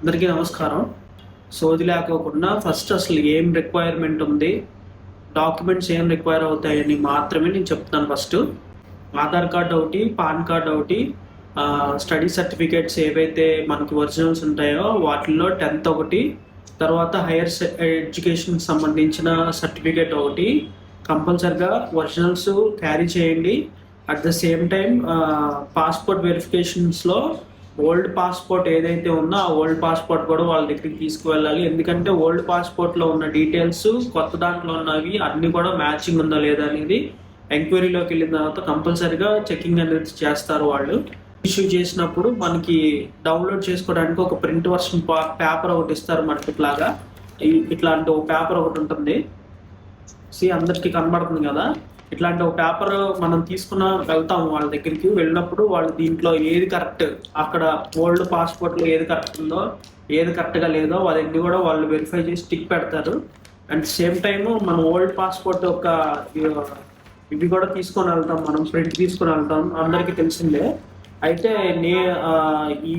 అందరికీ నమస్కారం. సోది లేకోకుండా ఫస్ట్ అసలు ఏం రిక్వైర్మెంట్ ఉంది? డాక్యుమెంట్స్ ఏం రిక్వైర్ అవుతాయని మాత్రమే నేను చెప్తాను ఫస్ట్. ఆధార్ కార్డ్ ఒకటి పాన్ కార్డ్ ఒకటి స్టడీ సర్టిఫికేట్స్ ఏవైతే మనకు ఒరిజినల్స్ ఉంటాయో వాటిల్లో టెన్త్ ఒకటి తర్వాత హైయర్ ఎడ్యుకేషన్కి సంబంధించిన సర్టిఫికేట్ ఒకటి కంపల్సరిగా ఒరిజినల్స్ క్యారీ చేయండి. At the same time passport వెరిఫికేషన్స్లో old passport ఏదైతే ఉందో ఆ ఓల్డ్ పాస్పోర్ట్ కూడా వాళ్ళ దగ్గరికి తీసుకువెళ్ళాలి. ఎందుకంటే ఓల్డ్ పాస్పోర్ట్లో ఉన్న డీటెయిల్స్ కొత్త దాంట్లో ఉన్నవి అన్ని కూడా మ్యాచింగ్ ఉందా లేదా అనేది ఎంక్వైరీలోకి వెళ్ళిన తర్వాత కంపల్సరీగా చెకింగ్ అనేది చేస్తారు వాళ్ళు. ఇష్యూ చేసినప్పుడు మనకి డౌన్లోడ్ చేసుకోవడానికి ఒక ప్రింట్ వర్షన్ పేపర్ ఒకటి ఇస్తారు మనకి ఇట్లాగా. ఇట్లాంటి ఒక పేపర్ ఒకటి ఉంటుంది. సి అందరికి కనబడుతుంది కదా. ఇట్లాంటి ఒక పేపర్ మనం తీసుకున్న వెళ్తాం వాళ్ళ దగ్గరికి. వెళ్ళినప్పుడు వాళ్ళు దీంట్లో ఏది కరెక్ట్ అక్కడ ఓల్డ్ పాస్పోర్ట్లో ఏది కరెక్ట్ ఉందో ఏది కరెక్ట్గా లేదో వాళ్ళన్ని కూడా వాళ్ళు వెరిఫై చేసి టిక్ పెడతారు. అండ్ సేమ్ టైం మనం ఓల్డ్ పాస్పోర్ట్ యొక్క ఇవి కూడా తీసుకొని వెళ్తాం మనం ప్రింట్ తీసుకొని వెళ్తాం అందరికీ తెలిసిందే. అయితే నే ఈ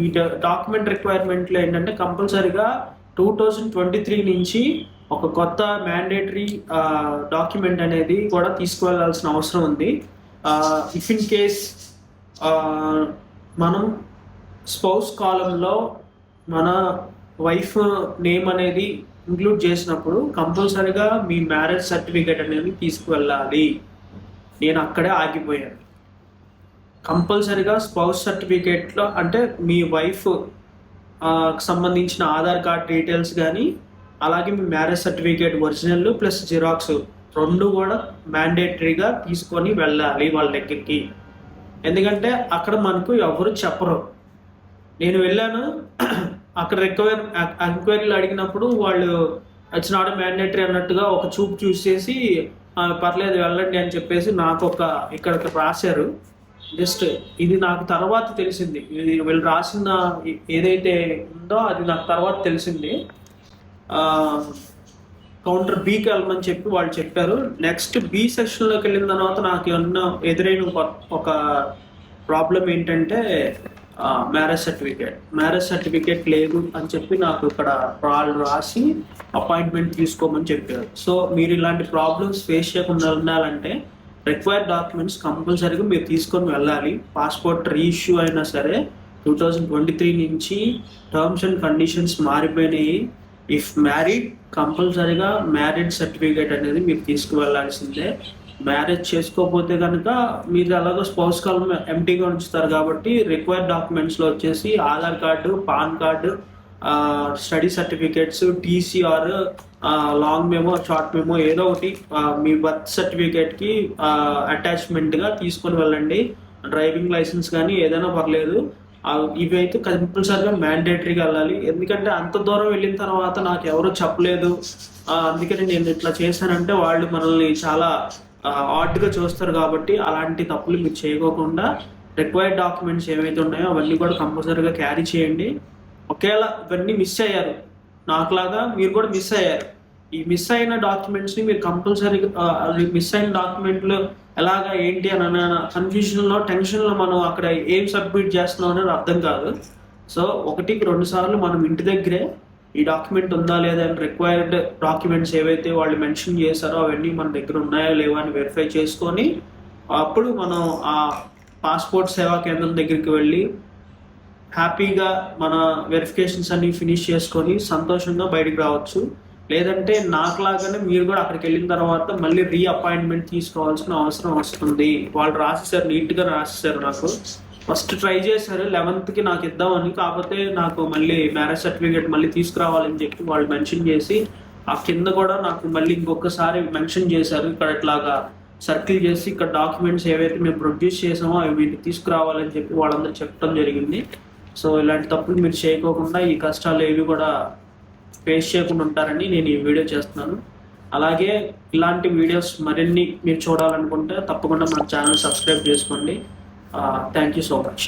డాక్యుమెంట్ రిక్వైర్మెంట్లో ఏంటంటే కంపల్సరీగా టూ థౌజండ్ ట్వంటీ త్రీ నుంచి ఒక కొత్త మ్యాండేటరీ డాక్యుమెంట్ అనేది కూడా తీసుకువెళ్ళాల్సిన అవసరం ఉంది. ఇఫ్ ఇన్ కేస్ మనం స్పౌస్ కాలంలో మన వైఫ్ నేమ్ అనేది ఇంక్లూడ్ చేసినప్పుడు కంపల్సరీగా మీ మ్యారేజ్ సర్టిఫికేట్ అనేది తీసుకువెళ్ళాలి. నేను అక్కడే ఆగిపోయాను. కంపల్సరీగా స్పౌస్ సర్టిఫికేట్లో అంటే మీ వైఫ్ సంబంధించిన ఆధార్ కార్డ్ డీటెయిల్స్ కానీ అలాగే మీ marriage certificate original plus xerox రెండు కూడా మ్యాండేటరీగా తీసుకొని వెళ్ళాలి వాళ్ళ దగ్గరికి. ఎందుకంటే అక్కడ మనకు ఎవరు చెప్పరు. నేను వెళ్ళాను అక్కడ రిక్వైర్ ఎంక్వైరీలు అడిగినప్పుడు వాళ్ళు ఇట్స్ నాట్ మ్యాండేటరీ అన్నట్టుగా ఒక చూపు చూసేసి పర్లేదు వెళ్ళండి అని చెప్పేసి నాకు ఒక ఇక్కడ రాశారు. జస్ట్ ఇది నాకు తర్వాత తెలిసింది. ఇది వీళ్ళు రాసిన ఏదైతే ఉందో అది నాకు తర్వాత తెలిసింది. కౌంటర్ బీకి వెళ్ళమని చెప్పి వాళ్ళు చెప్పారు. నెక్స్ట్ బి సెషన్లోకి వెళ్ళిన తర్వాత నాకు ఉన్న ఎదురైన ఒక ప్రాబ్లం ఏంటంటే మ్యారేజ్ సర్టిఫికేట్. మ్యారేజ్ సర్టిఫికేట్ లేదు అని చెప్పి నాకు ఇక్కడ వాళ్ళు రాసి అపాయింట్మెంట్ తీసుకోమని చెప్పారు. సో మీరు ఇలాంటి ప్రాబ్లమ్స్ ఫేస్ చేయకుండా ఉండాలంటే రిక్వైర్డ్ డాక్యుమెంట్స్ కంపల్సరీగా మీరు తీసుకొని వెళ్ళాలి. పాస్పోర్ట్ రీఇష్యూ అయినా సరే టూ థౌజండ్ ట్వంటీ త్రీ నుంచి టర్మ్స్ అండ్ కండిషన్స్ మారిపోయినాయి. ఇఫ్ మ్యారీడ్ కంపల్సరీగా మ్యారేజ్ సర్టిఫికేట్ అనేది మీరు తీసుకువెళ్ళాల్సిందే. మ్యారేజ్ చేసుకోకపోతే కనుక మీరు ఎలాగో స్పౌస్ కాలం ఎంటీగా ఉంచుతారు కాబట్టి రిక్వైర్డ్ డాక్యుమెంట్స్లో వచ్చేసి Aadhaar card PAN card study certificates TCR long memo short memo ఏదో ఒకటి మీ బర్త్ సర్టిఫికేట్కి అటాచ్మెంట్గా తీసుకొని వెళ్ళండి. డ్రైవింగ్ లైసెన్స్ కానీ ఏదైనా పర్లేదు. ఇవి అయితే కంపల్సరీగా మ్యాండేటరీగా వెళ్ళాలి. ఎందుకంటే అంత దూరం వెళ్ళిన తర్వాత నాకు ఎవరు చెప్పలేదు. అందుకని నేను ఇట్లా చేశానంటే వాళ్ళు మనల్ని చాలా ఆర్ట్గా చూస్తారు కాబట్టి అలాంటి తప్పులు మీరు చేయకోకుండా రిక్వైర్డ్ డాక్యుమెంట్స్ ఏవైతే ఉన్నాయో అవన్నీ కూడా కంపల్సరీగా క్యారీ చేయండి. ఒకవేళ ఇవన్నీ మిస్ అయ్యారు నాకులాగా మీరు కూడా మిస్ అయ్యారు. ఈ మిస్ అయిన డాక్యుమెంట్స్ని మీరు కంపల్సరీగా మిస్ అయిన డాక్యుమెంట్లు ఎలాగా ఏంటి అని కన్ఫ్యూజన్లో టెన్షన్లో మనం అక్కడ ఏం సబ్మిట్ చేస్తున్నాం అనేది అర్థం కాదు. సో ఒకటికి రెండు సార్లు మనం ఇంటి దగ్గరే ఈ డాక్యుమెంట్ ఉందా లేదా అని రిక్వైర్డ్ డాక్యుమెంట్స్ ఏవైతే వాళ్ళు మెన్షన్ చేశారో అవన్నీ మన దగ్గర ఉన్నాయో లేవో అని వెరిఫై చేసుకొని అప్పుడు మనం ఆ పాస్పోర్ట్ సేవా కేంద్రం దగ్గరికి వెళ్ళి హ్యాపీగా మన వెరిఫికేషన్స్ అన్ని ఫినిష్ చేసుకొని సంతోషంగా బయటికి రావచ్చు. లేదంటే నాకులాగానే మీరు కూడా అక్కడికి వెళ్ళిన తర్వాత మళ్ళీ రీ అపాయింట్మెంట్ తీసుకోవాల్సిన అవసరం వస్తుంది. వాళ్ళు రాసేసారు నీట్గా రాసేసారు నాకు. ఫస్ట్ ట్రై చేశారు లెవెన్త్కి నాకు ఇద్దామని. కాకపోతే నాకు మళ్ళీ మ్యారేజ్ సర్టిఫికేట్ మళ్ళీ తీసుకురావాలని చెప్పి వాళ్ళు మెన్షన్ చేసి ఆ కింద కూడా నాకు మళ్ళీ ఇంకొకసారి మెన్షన్ చేశారు. ఇక్కడ ఇట్లాగా సర్కిల్ చేసి ఇక్కడ డాక్యుమెంట్స్ ఏవైతే మేము ప్రొడ్యూస్ చేసామో అవి వీటికి తీసుకురావాలని చెప్పి వాళ్ళందరూ చెప్పడం జరిగింది. సో ఇలాంటి తప్పులు మీరు చేయకోకుండా ఈ కష్టాలు ఏవి కూడా ఫేస్ చేయకుండా ఉంటారని నేను ఈ వీడియో చేస్తున్నాను. అలాగే ఇలాంటి వీడియోస్ మరిన్ని మీరు చూడాలనుకుంటే తప్పకుండా మన ఛానల్ సబ్స్క్రైబ్ చేసుకోండి. Thank you so much